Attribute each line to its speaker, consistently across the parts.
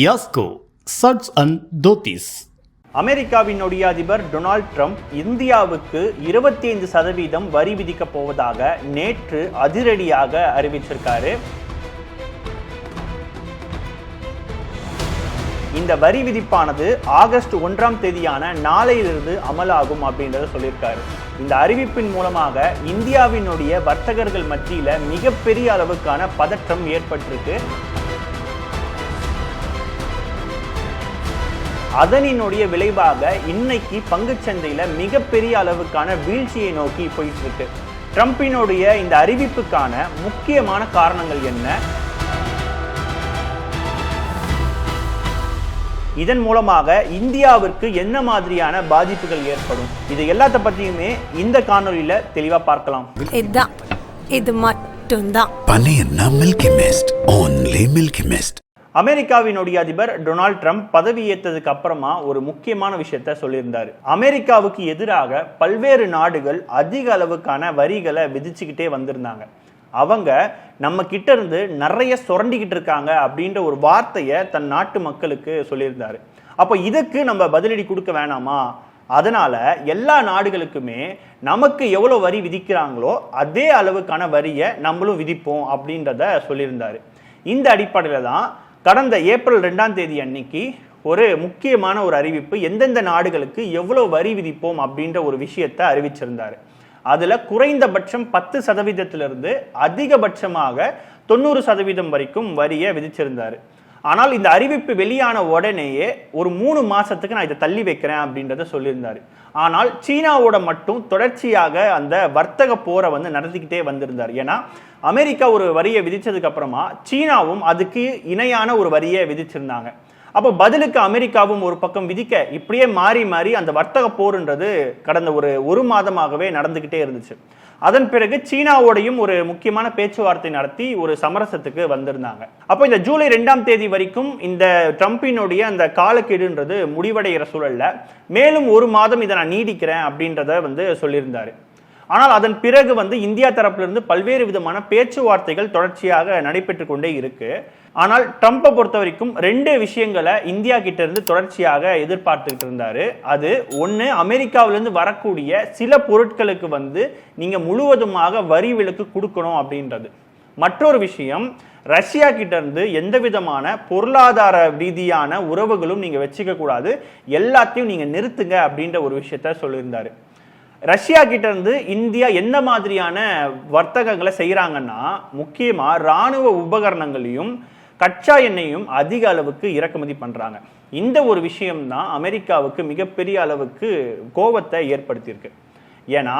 Speaker 1: Yasco Suds and Dhotis.
Speaker 2: அமெரிக்காவினுடைய அதிபர் Donald Trump இந்தியாவுக்கு இருபத்தி ஐந்து சதவீதம் வரி விதிக்கப் போவதாக நேற்று அதிரடியாக அறிவிச்சிருக்காரு. இந்த வரி விதிப்பானது ஆகஸ்ட் ஒன்றாம் தேதியான நாளையிலிருந்து அமலாகும் அப்படின்றத சொல்லியிருக்காரு. இந்த அறிவிப்பின் மூலமாக இந்தியாவினுடைய வர்த்தகர்கள் மத்தியில் மிகப்பெரிய அளவுக்கான பதற்றம் ஏற்பட்டிருக்கு. அதனினுடைய விளைவாக இன்னைக்கு பங்குச்சந்தையில மிகப்பெரிய அளவுக்கான வீழ்ச்சியை நோக்கி போயிட்டு இருக்கு ட்ரம்பினுடைய இந்த அறிவிப்புக்கான முக்கியமான காரணங்கள் என்ன? இதன் மூலமாக இந்தியாவிற்கு என்ன மாதிரியான பாதிப்புகள் ஏற்படும்? இது எல்லாத்த பத்தியுமே இந்த காணொளியில தெளிவா பார்க்கலாம்.
Speaker 3: இதுதான். இது மட்டும்தான்.
Speaker 4: பனையன்னா milky mist only milky mist.
Speaker 2: அமெரிக்காவினுடைய அதிபர் டொனால்ட் ட்ரம்ப் பதவியேற்றதுக்கு அப்புறமா ஒரு முக்கியமான விஷயத்த சொல்லியிருந்தார். அமெரிக்காவுக்கு எதிராக பல்வேறு நாடுகள் அதிக அளவுக்கான வரிகளை விதிச்சுக்கிட்டே வந்திருந்தாங்க. அவங்க நம்ம கிட்ட இருந்து நிறைய சுரண்டிக்கிட்டு இருக்காங்க அப்படின்ற ஒரு வார்த்தையை தன் நாட்டு மக்களுக்கு சொல்லியிருந்தாரு. அப்போ இதுக்கு நம்ம பதிலடி கொடுக்க வேணாமா? அதனால எல்லா நாடுகளுக்குமே நமக்கு எவ்வளோ வரி விதிக்கிறாங்களோ அதே அளவுக்கான வரியை நம்மளும் விதிப்போம் அப்படின்றத சொல்லியிருந்தாரு. இந்த அடிப்படையில் தான் கடந்த ஏப்ரல் ரெண்டாம் தேதி அன்னைக்கு ஒரு முக்கியமான ஒரு அறிவிப்பு எந்தெந்த நாடுகளுக்கு எவ்வளோ வரி விதிப்போம் அப்படின்ற ஒரு விஷயத்தை அறிவிச்சிருந்தார். அதில் குறைந்தபட்சம் பத்து சதவீதத்திலிருந்து அதிகபட்சமாக தொண்ணூறு சதவீதம் வரைக்கும் வரியை விதிச்சிருந்தார். ஆனால் இந்த அறிவிப்பு வெளியான உடனேயே ஒரு மூணு மாசத்துக்கு நான் இதை தள்ளி வைக்கிறேன் அப்படின்றத சொல்லியிருந்தார். ஆனால் சீனாவோட மட்டும் தொடர்ச்சியாக அந்த வர்த்தக போரை வந்து நடத்திக்கிட்டே வந்திருந்தார். ஏன்னா அமெரிக்கா ஒரு வரியை விதிச்சதுக்கு அப்புறமா சீனாவும் அதுக்கு இணையான ஒரு வரியை விதிச்சிருந்தாங்க. அப்போ பதிலுக்கு அமெரிக்காவும் ஒரு பக்கம் விதிக்க இப்படியே மாறி மாறி அந்த வர்த்தக போர்ன்றது கடந்த ஒரு ஒரு மாதமாகவே நடந்துகிட்டே இருந்துச்சு. அதன் பிறகு சீனாவோடையும் ஒரு முக்கியமான பேச்சுவார்த்தை நடத்தி ஒரு சமரசத்துக்கு வந்திருந்தாங்க. அப்போ இந்த ஜூலை ரெண்டாம் தேதி வரைக்கும் இந்த ட்ரம்பினுடைய அந்த காலக்கெடுன்றது முடிவடைகிற சூழல்ல மேலும் ஒரு மாதம் இதை நான் நீடிக்கிறேன் அப்படின்றத வந்து சொல்லியிருந்தாரு. ஆனால் அதன் பிறகு வந்து இந்தியா தரப்பிலிருந்து பல்வேறு விதமான பேச்சுவார்த்தைகள் தொடர்ச்சியாக நடைபெற்று கொண்டே இருக்கு. ஆனால் ட்ரம்ப்பை பொறுத்த வரைக்கும் ரெண்டு விஷயங்களை இந்தியா கிட்ட இருந்து தொடர்ச்சியாக எதிர்பார்த்துக்கிட்டு இருந்தாரு. அது ஒன்று அமெரிக்காவிலிருந்து வரக்கூடிய சில பொருட்களுக்கு வந்து நீங்க முழுவதுமாக வரி விலக்கு கொடுக்கணும் அப்படின்றது. மற்றொரு விஷயம் ரஷ்யா கிட்ட இருந்து எந்த விதமான பொருளாதார ரீதியான உறவுகளும் நீங்க வச்சுக்க கூடாது எல்லாத்தையும் நீங்க நிறுத்துங்க அப்படின்ற ஒரு விஷயத்த சொல்லியிருந்தாரு. ரஷ்யா கிட்ட இருந்து இந்தியா என்ன மாதிரியான வர்த்தகங்களை செய்கிறாங்கன்னா முக்கியமாக ராணுவ உபகரணங்களையும் கச்சா எண்ணெயும் அதிக அளவுக்கு இறக்குமதி பண்ணுறாங்க இந்த ஒரு விஷயம் தான் அமெரிக்காவுக்கு மிகப்பெரிய அளவுக்கு கோபத்தை ஏற்படுத்தியிருக்கு. ஏன்னா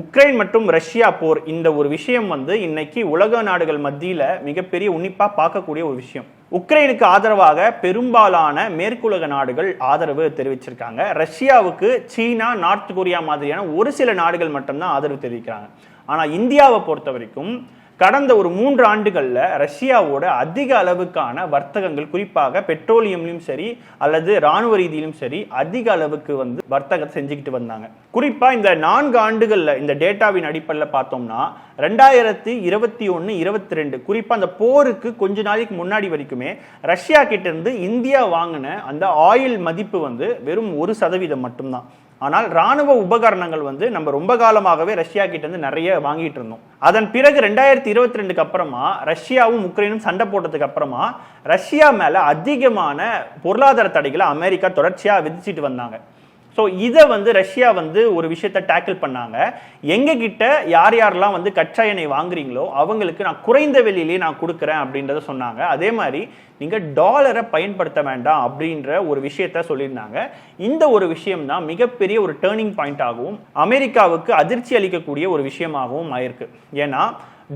Speaker 2: உக்ரைன் மற்றும் ரஷ்யா போர் இந்த ஒரு விஷயம் வந்து இன்னைக்கு உலக நாடுகள் மத்தியில் மிகப்பெரிய உன்னிப்பாக பார்க்கக்கூடிய ஒரு விஷயம். உக்ரைனுக்கு ஆதரவாக பெரும்பாலான மேற்குலக நாடுகள் ஆதரவு தெரிவிச்சிருக்காங்க. ரஷ்யாவுக்கு சீனா நார்த் கொரியா மாதிரியான ஒரு சில நாடுகள் மட்டும்தான் ஆதரவு தெரிவிக்கிறாங்க. ஆனால் இந்தியாவை பொறுத்த வரைக்கும் கடந்த ஒரு மூன்று ஆண்டுகளில் ரஷ்யாவோட அதிக அளவுக்கான வர்த்தகங்கள் குறிப்பாக பெட்ரோலியம்லையும் சரி அல்லது ராணுவ ரீதியிலும் சரி அதிக அளவுக்கு வந்து வர்த்தகத்தை செஞ்சுக்கிட்டு வந்தாங்க. குறிப்பாக இந்த நான்கு ஆண்டுகளில் இந்த டேட்டாவின் அடிப்படையில் பார்த்தோம்னா ரெண்டாயிரத்தி இருபத்தி ஒன்று இருபத்தி ரெண்டு குறிப்பாக அந்த போருக்கு கொஞ்ச நாளைக்கு முன்னாடி வரைக்குமே ரஷ்யா கிட்டேருந்து இந்தியா வாங்கின அந்த ஆயில் மதிப்பு வந்து வெறும் ஒரு சதவீதம் மட்டும்தான். ஆனால் ராணுவ உபகரணங்கள் வந்து நம்ம ரொம்ப காலமாகவே ரஷ்யா கிட்ட இருந்து நிறைய வாங்கிட்டு இருந்தோம். அதன் பிறகு ரெண்டாயிரத்தி இருபத்தி ரெண்டுக்கு அப்புறமா ரஷ்யாவும் உக்ரைனும் சண்டை போட்டதுக்கு அப்புறமா ரஷ்யா மேல அதிகமான பொருளாதார தடைகளை அமெரிக்கா தொடர்ச்சியா விதிச்சிட்டு வந்தாங்க. ஸோ இதை வந்து ரஷ்யா வந்து ஒரு விஷயத்தை டேக்கிள் பண்ணாங்க. எங்கள் கிட்ட யார் யாரெல்லாம் வந்து கச்சா எண்ணெய் வாங்குறீங்களோ அவங்களுக்கு நான் குறைந்த விலையிலேயே நான் கொடுக்குறேன் அப்படின்றத சொன்னாங்க. அதே மாதிரி நீங்கள் டாலரை பயன்படுத்த வேண்டாம் அப்படின்ற ஒரு விஷயத்த சொல்லியிருந்தாங்க. இந்த ஒரு விஷயம் தான் மிகப்பெரிய ஒரு டேர்னிங் பாயிண்ட் ஆகவும் அமெரிக்காவுக்கு அதிர்ச்சி அளிக்கக்கூடிய ஒரு விஷயமாகவும் ஆயிருக்கு. ஏன்னா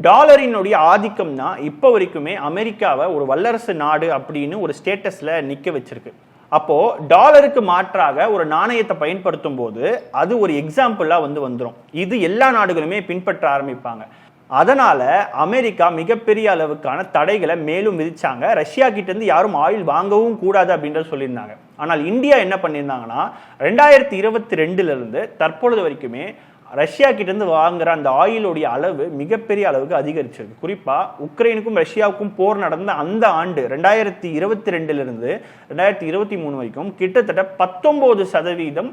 Speaker 2: டாலரினுடைய ஆதிக்கம் தான் இப்போ வரைக்குமே அமெரிக்காவை ஒரு வல்லரசு நாடு அப்படின்னு ஒரு ஸ்டேட்டஸில் நிற்க வச்சிருக்கு. அப்போ டாலருக்கு மாற்றாக ஒரு நாணயத்தை பயன்படுத்தும் போது அது ஒரு எக்ஸாம்பிளா வந்து வந்துடும் இது எல்லா நாடுகளுமே பின்பற்ற ஆரம்பிப்பாங்க. அதனால அமெரிக்கா மிகப்பெரிய அளவுக்கான தடைகளை மேலும் விதிச்சாங்க. ரஷ்யா கிட்ட இருந்து யாரும் ஆயில் வாங்கவும் கூடாது அப்படின்றத சொல்லியிருந்தாங்க. ஆனால் இந்தியா என்ன பண்ணியிருந்தாங்கன்னா ரெண்டாயிரத்தி இருபத்தி ரெண்டுல இருந்து தற்பொழுது வரைக்குமே ரஷ்யா கிட்ட இருந்து வாங்குற அந்த ஆயிலுடைய அளவு மிகப்பெரிய அளவுக்கு அதிகரிச்சிருக்கு. குறிப்பா உக்ரைனுக்கும் ரஷ்யாவுக்கும் போர் நடந்த அந்த ஆண்டு ரெண்டாயிரத்தி இருபத்தி ரெண்டுல இருந்து ரெண்டாயிரத்தி இருபத்தி மூணு வரைக்கும் கிட்டத்தட்ட பத்தொன்பது சதவீதம்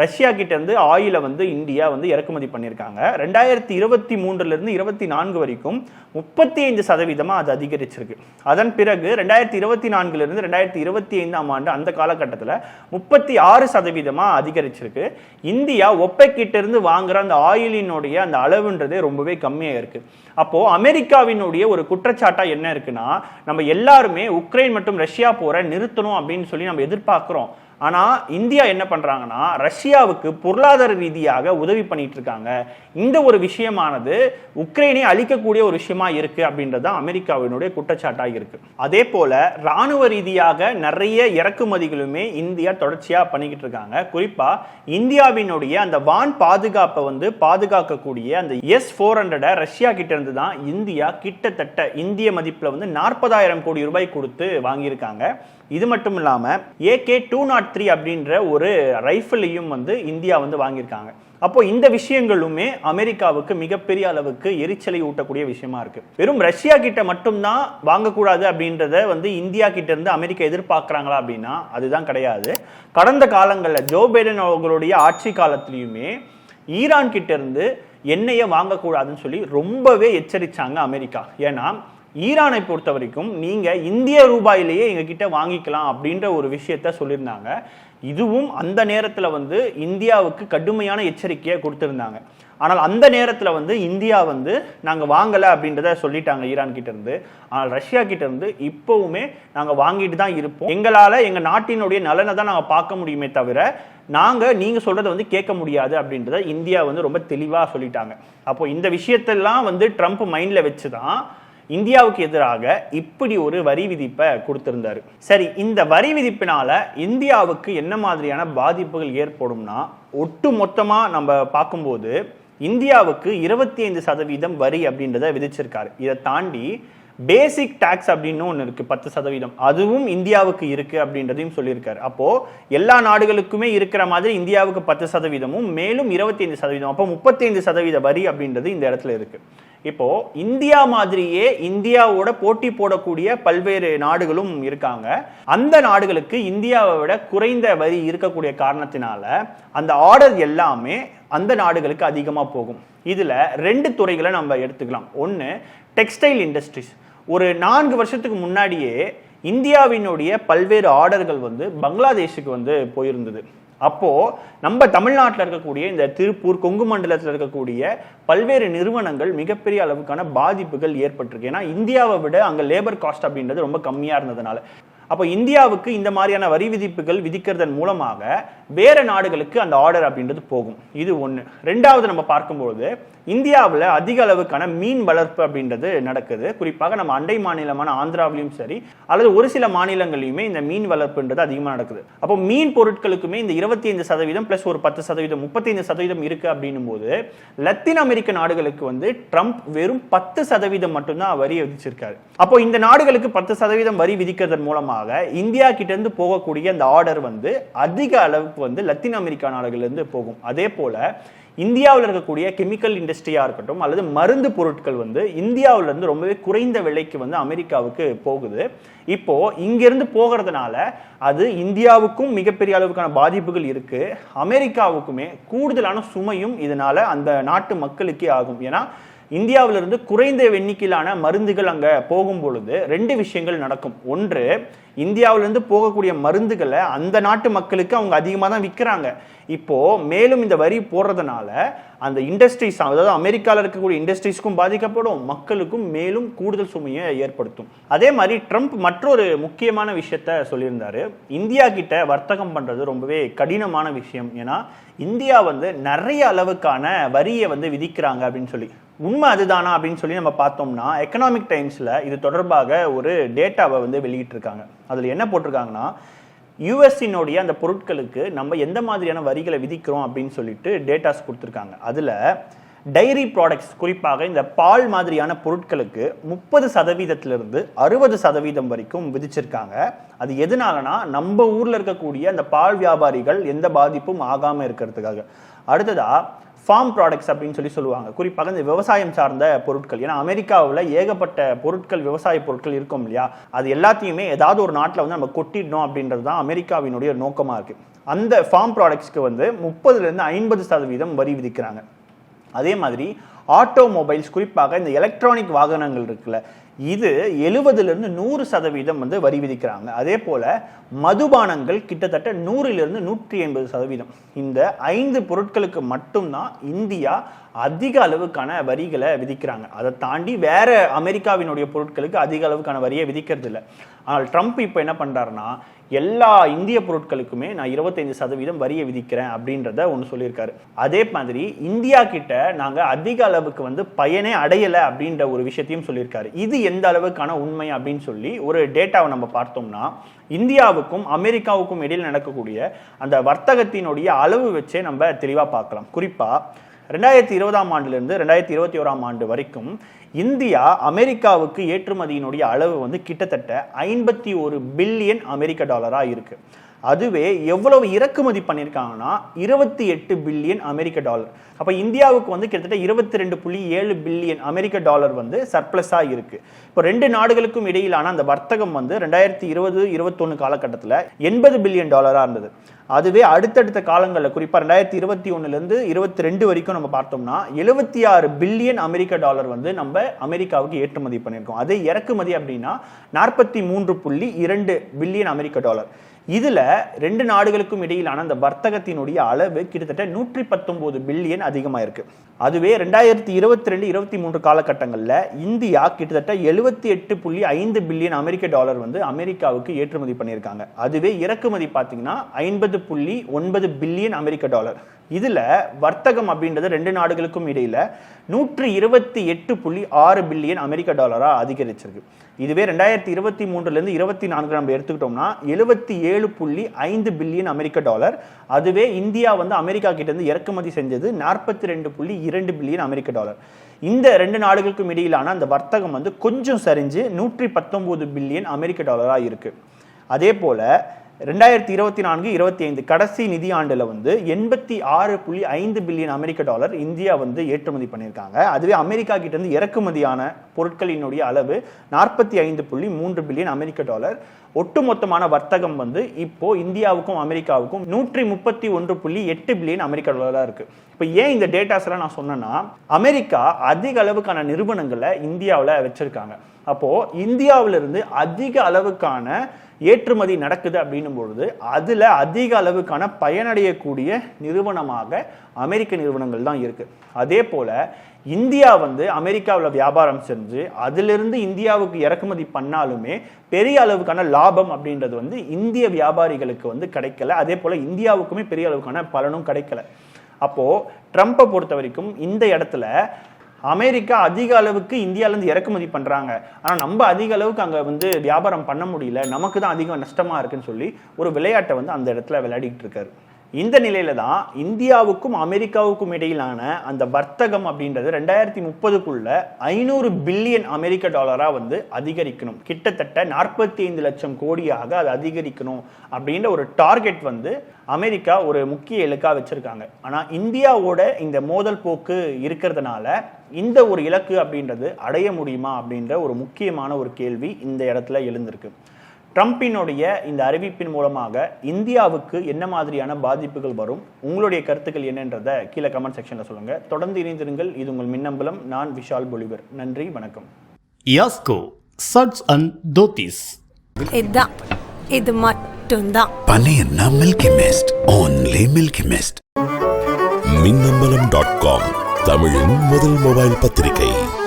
Speaker 2: ரஷ்யா கிட்ட இருந்து ஆயிலை வந்து இந்தியா வந்து இறக்குமதி பண்ணியிருக்காங்க. ரெண்டாயிரத்தி இருபத்தி மூன்றுல இருந்து இருபத்தி நான்கு வரைக்கும் முப்பத்தி ஐந்து சதவீதமா அது அதிகரிச்சிருக்கு. அதன் பிறகு ரெண்டாயிரத்தி இருபத்தி நான்குல இருந்து ரெண்டாயிரத்தி இருபத்தி ஐந்தாம் ஆண்டு அந்த காலகட்டத்தில் முப்பத்தி ஆறு சதவீதமா அதிகரிச்சிருக்கு. இந்தியா ஒப்பைக்கிட்டேருந்து கிட்ட இருந்து வாங்குற அந்த ஆயிலினுடைய அந்த அளவுன்றதே ரொம்பவே கம்மியாக இருக்கு. அப்போ அமெரிக்காவினுடைய ஒரு குற்றச்சாட்டா என்ன இருக்குன்னா நம்ம எல்லாருமே உக்ரைன் மற்றும் ரஷ்யா போகிற நிறுத்தணும் அப்படின்னு சொல்லி நம்ம எதிர்பார்க்கிறோம். ஆனால் இந்தியா என்ன பண்ணுறாங்கன்னா ரஷ்யாவுக்கு பொருளாதார ரீதியாக உதவி பண்ணிட்டு இருக்காங்க இந்த ஒரு விஷயமானது உக்ரைனை அழிக்கக்கூடிய ஒரு விஷயமா இருக்கு அப்படின்றது தான் அமெரிக்காவினுடைய குற்றச்சாட்டாக இருக்கு. அதே போல ராணுவ ரீதியாக நிறைய இறக்குமதிகளுமே இந்தியா தொடர்ச்சியாக பண்ணிக்கிட்டு இருக்காங்க குறிப்பா இந்தியாவினுடைய அந்த வான் பாதுகாப்பை வந்து பாதுகாக்கக்கூடிய அந்த எஸ் ஃபோர் ஹண்ட்ரட ரஷ்யா கிட்ட இருந்து தான் இந்தியா கிட்டத்தட்ட இந்திய மதிப்பில் வந்து நாற்பதாயிரம் கோடி ரூபாய் கொடுத்து வாங்கியிருக்காங்க. இது மட்டும் இல்லாமல் AK two nought three oh அப்படின்ற ஒரு ரைஃபிளையும் வந்து இந்தியா வந்து வாங்கியிருக்காங்க. அப்போ இந்த விஷயங்களுமே அமெரிக்காவுக்கு மிகப்பெரிய அளவுக்கு எரிச்சலை ஊட்டக்கூடிய விஷயமா இருக்கு. வெறும் ரஷ்யா கிட்ட மட்டும்தான் வாங்கக்கூடாது அப்படின்றத வந்து இந்தியா கிட்ட இருந்து அமெரிக்கா எதிர்பார்க்குறாங்களா அப்படின்னா அதுதான் கிடையாது. கடந்த காலங்களில் ஜோ பைடன் அவர்களுடைய ஆட்சி காலத்திலையுமே ஈரான் கிட்ட இருந்து எண்ணெயை வாங்கக்கூடாதுன்னு சொல்லி ரொம்பவே எச்சரிச்சாங்க அமெரிக்கா. ஏன்னா ஈரானை பொறுத்த வரைக்கும் நீங்க இந்திய ரூபாயிலேயே எங்ககிட்ட வாங்கிக்கலாம் அப்படின்ற ஒரு விஷயத்த சொல்லியிருந்தாங்க. இதுவும் அந்த நேரத்தில் வந்து இந்தியாவுக்கு கடுமையான எச்சரிக்கையை கொடுத்துருந்தாங்க. ஆனால் அந்த நேரத்தில் வந்து இந்தியா வந்து நாங்கள் வாங்கலை அப்படின்றத சொல்லிட்டாங்க ஈரான் கிட்ட இருந்து. ஆனால் ரஷ்யா கிட்ட இருந்து நாங்கள் வாங்கிட்டு தான் இருப்போம். எங்களால் எங்கள் நாட்டினுடைய நலனை தான் நாங்கள் பார்க்க முடியுமே தவிர நாங்கள் நீங்கள் சொல்றதை வந்து கேட்க முடியாது அப்படின்றத இந்தியா வந்து ரொம்ப தெளிவாக சொல்லிட்டாங்க. அப்போ இந்த விஷயத்தெல்லாம் வந்து ட்ரம்ப் மைண்டில் வச்சு தான் இந்தியாவுக்கு எதிராக இப்படி ஒரு வரி விதிப்பை கொடுத்திருந்தாரு. சரி இந்த வரி விதிப்பினால இந்தியாவுக்கு என்ன மாதிரியான பாதிப்புகள் ஏற்படும்னா ஒட்டு மொத்தமா நம்ம பார்க்கும்போது இந்தியாவுக்கு இருபத்தி ஐந்து சதவீதம் வரி அப்படின்றத விதிச்சிருக்காரு. இதை தாண்டி பேசிக் டாக்ஸ் அப்படின்னு ஒன்று இருக்கு பத்து சதவீதம். அதுவும் இந்தியாவுக்கு இருக்கு அப்படின்றதையும் சொல்லியிருக்காரு. அப்போ எல்லா நாடுகளுக்குமே இருக்கிற மாதிரி இந்தியாவுக்கு பத்து சதவீதமும் மேலும் இருபத்தி ஐந்து சதவீதம் அப்போ முப்பத்தி ஐந்து சதவீத வரி அப்படின்றது இந்த இடத்துல இருக்கு. இப்போ இந்தியா மாதிரியே இந்தியாவோட போட்டி போடக்கூடிய பல்வேறு நாடுகளும் இருக்காங்க. அந்த நாடுகளுக்கு இந்தியாவை விட குறைந்த வரி இருக்கக்கூடிய காரணத்தினால அந்த ஆர்டர் எல்லாமே அந்த நாடுகளுக்கு அதிகமாக போகும். இதுல ரெண்டு துறைகளை நம்ம எடுத்துக்கலாம். ஒன்று டெக்ஸ்டைல் இண்டஸ்ட்ரீஸ் ஒரு நான்கு வருஷத்துக்கு முன்னாடியே இந்தியாவினுடைய பல்வேறு ஆர்டர்கள் வந்து பங்களாதேஷுக்கு வந்து போயிருந்தது. அப்போ நம்ம தமிழ்நாட்டில் இருக்கக்கூடிய இந்த திருப்பூர் கொங்கு மண்டலத்தில் இருக்கக்கூடிய பல்வேறு நிறுவனங்கள் மிகப்பெரிய அளவுக்கான பாதிப்புகள் ஏற்பட்டிருக்கு. ஏன்னா இந்தியாவை விட அங்க லேபர் காஸ்ட் அப்படின்றது ரொம்ப கம்மியா இருந்ததுனால. அப்போ இந்தியாவுக்கு இந்த மாதிரியான வரி விதிப்புகள் விதிக்கிறதன் மூலமாக வேற நாடுகளுக்கு அந்த ஆர்டர் அப்படின்றது போகும். இது ஒன்று ரெண்டாவது நம்ம பார்க்கும்பொழுது இந்தியாவில் அதிக அளவுக்கான மீன் வளர்ப்பு அப்படின்றது நடக்குது. குறிப்பாக நம்ம அண்டை மாநிலமான ஆந்திராவிலையும் சரி அல்லது ஒரு சில மாநிலங்களையுமே இந்த மீன் வளர்ப்புன்றது அதிகமாக நடக்குது. அப்போ மீன் பொருட்களுக்குமே இந்த இருபத்தி ஐந்து சதவீதம் பிளஸ் ஒரு பத்து சதவீதம் முப்பத்தைந்து சதவீதம் இருக்கு அப்படின்னும் போது லத்தீன் அமெரிக்க நாடுகளுக்கு வந்து ட்ரம்ப் வெறும் பத்து சதவீதம் மட்டும்தான் வரி விதிச்சிருக்காரு. அப்போ இந்த நாடுகளுக்கு பத்து சதவீதம் வரி விதிக்கிறதன் மூலமாக இந்தியா கிட்ட இருந்து போகக்கூடிய அந்த ஆர்டர் வந்து அதிக அளவுக்கு வந்து லத்தீன் அமெரிக்கா நாடுகள்லேருந்து போகும். அதே போல இந்தியாவில் இருக்கக்கூடிய கெமிக்கல் இண்டஸ்ட்ரியாக இருக்கட்டும் அல்லது மருந்து பொருட்கள் வந்து இந்தியாவிலேருந்து ரொம்பவே குறைந்த விலைக்கு வந்து அமெரிக்காவுக்கு போகுது. இப்போது இங்கேருந்து போகிறதுனால அது இந்தியாவுக்கும் மிகப்பெரிய அளவுக்கான பாதிப்புகள் இருக்குது அமெரிக்காவுக்குமே கூடுதலான சுமையும் இதனால் அந்த நாட்டு மக்களுக்கே ஆகும். ஏன்னா இந்தியாவிலிருந்து குறைந்த எண்ணிக்கையிலான மருந்துகள் அங்கே போகும் பொழுது ரெண்டு விஷயங்கள் நடக்கும். ஒன்று இந்தியாவிலிருந்து போகக்கூடிய மருந்துகளை அந்த நாட்டு மக்களுக்கு அவங்க அதிகமாக தான் விற்கிறாங்க இப்போ மேலும் இந்த வரி போடுறதுனால அந்த இண்டஸ்ட்ரீஸ் அதாவது அமெரிக்காவில் இருக்கக்கூடிய இண்டஸ்ட்ரீஸ்க்கும் பாதிக்கப்படும் மக்களுக்கும் மேலும் கூடுதல் சுமையை ஏற்படுத்தும். அதே மாதிரி ட்ரம்ப் மற்றொரு முக்கியமான விஷயத்த சொல்லியிருந்தாரு. இந்தியா கிட்ட வர்த்தகம் பண்றது ரொம்பவே கடினமான விஷயம். ஏன்னா இந்தியா வந்து நிறைய அளவுக்கான வரியை வந்து விதிக்கிறாங்க அப்படின்னு சொல்லி. உண்மை அதுதானா அப்படின்னு சொல்லி நம்ம பார்த்தோம்னா எக்கனாமிக் டைம்ஸில் இது தொடர்பாக ஒரு டேட்டாவை வந்து வெளியிட்டிருக்காங்க. அதில் என்ன போட்டிருக்காங்கன்னா யூஎஸ்சினுடைய அந்த பொருட்களுக்கு நம்ம எந்த மாதிரியான வரிகளை விதிக்கிறோம் அப்படின்னு சொல்லிட்டு டேட்டாஸ் கொடுத்துருக்காங்க. அதில் டைரி ப்ராடக்ட்ஸ் குறிப்பாக இந்த பால் மாதிரியான பொருட்களுக்கு முப்பது சதவீதத்திலிருந்து அறுபது சதவீதம் வரைக்கும் விதிச்சிருக்காங்க. அது எதனாலனா நம்ம ஊரில் இருக்கக்கூடிய அந்த பால் வியாபாரிகள் எந்த பாதிப்பும் ஆகாமல் இருக்கிறதுக்காக. அடுத்ததாக ஃபார்ம் ப்ராடக்ட்ஸ் அப்படின்னு சொல்லி சொல்லுவாங்க. குறிப்பாக இந்த விவசாயம் சார்ந்த பொருட்கள். ஏன்னா அமெரிக்காவில் ஏகப்பட்ட பொருட்கள் விவசாய பொருட்கள் இருக்கும் இல்லையா? அது எல்லாத்தையுமே ஏதாவது ஒரு நாட்டில் வந்து நம்ம கொட்டிடணும் அப்படின்றது தான் அமெரிக்காவினுடைய நோக்கமாக இருக்குது அந்த ஃபார்ம் ப்ராடக்ட்ஸ்க்கு வந்து முப்பதுலேருந்து ஐம்பது சதவீதம் வரி விதிக்கிறாங்க. அதே மாதிரி ஆட்டோமொபைல்ஸ் குறிப்பாக இந்த எலக்ட்ரானிக் வாகனங்கள் இருக்குல்ல இது எழுபதுலேருந்து நூறு சதவீதம் வந்து வரி விதிக்கிறாங்க. அதே போல் மதுபானங்கள் கிட்டத்தட்ட நூறிலிருந்து நூற்றி ஐம்பது சதவீதம். இந்த ஐந்து பொருட்களுக்கு மட்டும்தான் இந்தியா அதிக அளவுக்கான வரிகளை விதிக்கிறாங்க. அதை தாண்டி வேற அமெரிக்காவினுடைய பொருட்களுக்கு அதிக அளவுக்கான வரியை விதிக்கிறது இல்லை ஆனால் ட்ரம்ப் இப்போ என்ன பண்ணுறாருன்னா எல்லா இந்திய பொருட்களுக்குமே நான் இருபத்தைந்து சதவீதம் வரியை விதிக்கிறேன் அப்படின்றத ஒன்று சொல்லியிருக்காரு. அதே மாதிரி இந்தியா கிட்ட நாங்கள் அதிக அளவுக்கு வந்து பயனே அடையலை அப்படின்ற ஒரு விஷயத்தையும் சொல்லியிருக்காரு. இது எந்த அளவுக்கான உண்மை அப்படின்னு சொல்லி ஒரு டேட்டாவை நம்ம பார்த்தோம்னா இந்தியாவுக்கும் அமெரிக்காவுக்கும் இடையில் நடக்கக்கூடிய அந்த வர்த்தகத்தினுடைய அளவு வச்சே நம்ம தெளிவாக பார்க்கலாம். குறிப்பாக ரெண்டாயிரத்தி இருபதாம் ஆண்டுலேருந்து ரெண்டாயிரத்தி இருபத்தி ஓராம் ஆண்டு வரைக்கும் இந்தியா அமெரிக்காவுக்கு ஏற்றுமதியினுடைய அளவு வந்து கிட்டத்தட்ட ஐம்பத்தி ஒரு பில்லியன் அமெரிக்க டாலராக இருக்கு. அதுவே எவ்வளவு இறக்குமதி பண்ணியிருக்காங்கன்னா இருபத்தி எட்டு பில்லியன் அமெரிக்க டாலர். அப்போ இந்தியாவுக்கு வந்து கிட்டத்தட்ட இருபத்தி ரெண்டு புள்ளி ஏழு பில்லியன் அமெரிக்க டாலர் வந்து சர்ப்ளஸாக இருக்கு. இப்போ ரெண்டு நாடுகளுக்கும் இடையிலான அந்த வர்த்தகம் வந்து ரெண்டாயிரத்தி இருபது இருபத்தொன்று காலகட்டத்தில் எண்பது பில்லியன் டாலராக இருந்தது. அதுவே அடுத்தடுத்த காலங்களில் குறிப்பாக ரெண்டாயிரத்தி இருபத்தி ஒன்றுலேருந்து இருபத்தி ரெண்டு வரைக்கும் நம்ம பார்த்தோம்னா எழுபத்தி ஆறு பில்லியன் அமெரிக்க டாலர் வந்து நம்ம அமெரிக்காவுக்கு ஏற்றுமதி பண்ணியிருக்கோம். அதே இறக்குமதி அப்படின்னா நாற்பத்தி மூன்று புள்ளி இரண்டு பில்லியன் அமெரிக்க டாலர். இதுல ரெண்டு நாடுகளுக்கும் இடையிலான அந்த வர்த்தகத்தினுடைய அளவு கிட்டத்தட்ட நூற்றி பத்தொன்பது பில்லியன் அதிகமாகிருக்கு அதுவே ரெண்டாயிரத்தி இருபத்தி ரெண்டு இருபத்தி மூன்று காலகட்டங்களில் இந்தியா கிட்டத்தட்ட எழுபத்தி எட்டு புள்ளி ஐந்து பில்லியன் அமெரிக்க டாலர் வந்து அமெரிக்காவுக்கு ஏற்றுமதி பண்ணியிருக்காங்க. அதுவே இறக்குமதி பார்த்தீங்கன்னா ஐம்பது புள்ளி ஒன்பது பில்லியன் அமெரிக்க டாலர். இதில் வர்த்தகம் அப்படின்றது ரெண்டு நாடுகளுக்கும் இடையில் நூற்றி இருபத்தி எட்டு புள்ளி ஆறு பில்லியன் அமெரிக்க டாலராக அதிகரிச்சிருக்கு. இதுவே ரெண்டாயிரத்தி இருபத்தி மூன்றுலேருந்து இருபத்தி நான்கு நம்ம எடுத்துக்கிட்டோம்னா எழுபத்தி ஏழு புள்ளி ஐந்து பில்லியன் அமெரிக்க டாலர். அதுவே இந்தியா வந்து அமெரிக்கா கிட்டேருந்து இறக்குமதி செஞ்சது நாற்பத்தி ரெண்டு புள்ளி இரண்டு பில்லியன் அமெரிக்க டாலர். இந்த ரெண்டு நாடுகளுக்கும் இடையிலான அந்த வர்த்தகம் வந்து கொஞ்சம் சரிஞ்சு நூற்றி பத்தொம்போது பில்லியன் அமெரிக்க டாலராக இருக்குது அதே போல் ரெண்டாயிரத்தி இருபத்தி நான்கு இருபத்தி ஐந்து கடைசி நிதியாண்டில் வந்து எண்பத்தி ஆறு புள்ளி ஐந்து பில்லியன் அமெரிக்க டாலர் இந்தியா வந்து ஏற்றுமதி பண்ணியிருக்காங்க. அதுவே அமெரிக்கா கிட்டேருந்து இறக்குமதியான பொருட்களினுடைய அளவு நாற்பத்தி ஐந்து புள்ளி மூன்று பில்லியன் அமெரிக்க டாலர். ஒட்டுமொத்தமான வர்த்தகம் வந்து இப்போ இந்தியாவுக்கும் அமெரிக்காவுக்கும் நூற்றி முப்பத்தி ஒன்று புள்ளி எட்டு பில்லியன் அமெரிக்க டாலராக இருக்கு. இப்போ ஏன் இந்த டேட்டாஸ் எல்லாம் நான் சொன்னேன்னா அமெரிக்கா அதிக அளவுக்கான நிறுவனங்களை இந்தியாவில் வச்சிருக்காங்க. அப்போ இந்தியாவிலிருந்து அதிக அளவுக்கான ஏற்றுமதி நடக்குது அப்படின்னும் பொழுது அதில் அதிக அளவுக்கான பயனடையக்கூடிய நிறுவனமாக அமெரிக்க நிறுவனங்கள் தான் இருக்குது அதே போல் இந்தியா வந்து அமெரிக்காவில் வியாபாரம் செஞ்சு அதிலிருந்து இந்தியாவுக்கு இறக்குமதி பண்ணாலுமே பெரிய அளவுக்கான லாபம் அப்படின்றது வந்து இந்திய வியாபாரிகளுக்கு வந்து கிடைக்கல. அதே போல் இந்தியாவுக்குமே பெரிய அளவுக்கான பலனும் கிடைக்கல. அப்போது ட்ரம்ப்பை பொறுத்த வரைக்கும் இந்த இடத்துல அமெரிக்கா அதிக அளவுக்கு இந்தியாவிலேருந்து இறக்குமதி பண்ணுறாங்க ஆனால் நம்ம அதிக அளவுக்கு அங்கே வந்து வியாபாரம் பண்ண முடியல. நமக்கு தான் அதிகம் நஷ்டமாக இருக்குன்னு சொல்லி ஒரு விளையாட்டை வந்து அந்த இடத்துல விளையாடிக்கிட்டு இருக்காரு. இந்த நிலையில தான் இந்தியாவுக்கும் அமெரிக்காவுக்கும் இடையிலான அந்த வர்த்தகம் அப்படின்றது ரெண்டாயிரத்தி முப்பதுக்குள்ள ஐநூறு பில்லியன் அமெரிக்க டாலரா வந்து அதிகரிக்கணும். கிட்டத்தட்ட நாற்பத்தி ஐந்து லட்சம் கோடியாக அது அதிகரிக்கணும் அப்படின்ற ஒரு டார்கெட் வந்து அமெரிக்கா ஒரு முக்கிய இலக்கா வச்சிருக்காங்க. ஆனா இந்தியாவோட இந்த மோதல் போக்கு இருக்கிறதுனால இந்த ஒரு இலக்கு அப்படின்றது அடைய முடியுமா அப்படின்ற ஒரு முக்கியமான ஒரு கேள்வி இந்த இடத்துல எழுந்திருக்கு. ட்ரம்பினுடைய இந்த அறிவிப்பின் மூலமாக இந்தியாவுக்கு என்ன மாதிரியான பாதிப்புகள் வரும்? உங்களுடைய கருத்துக்கள் என்னன்றதை கீழே கமெண்ட் செக்ஷனில் சொல்லுங்க. தொடர்ந்து இணைந்திருங்கள். இது உங்கள் மின்னம்பலம். நான் விஷால் பொலிவர். நன்றி. வணக்கம்.
Speaker 1: யாஸ்கோ சட்ஸ் அண்ட் தோத்திஸ்.
Speaker 3: இதான். இது மட்டும்தான்.
Speaker 4: பனையன்னா milky mist. Only milky mist.
Speaker 5: Minnambalam dot com. தமிழின் முதல் மொபைல் பத்திரிகை.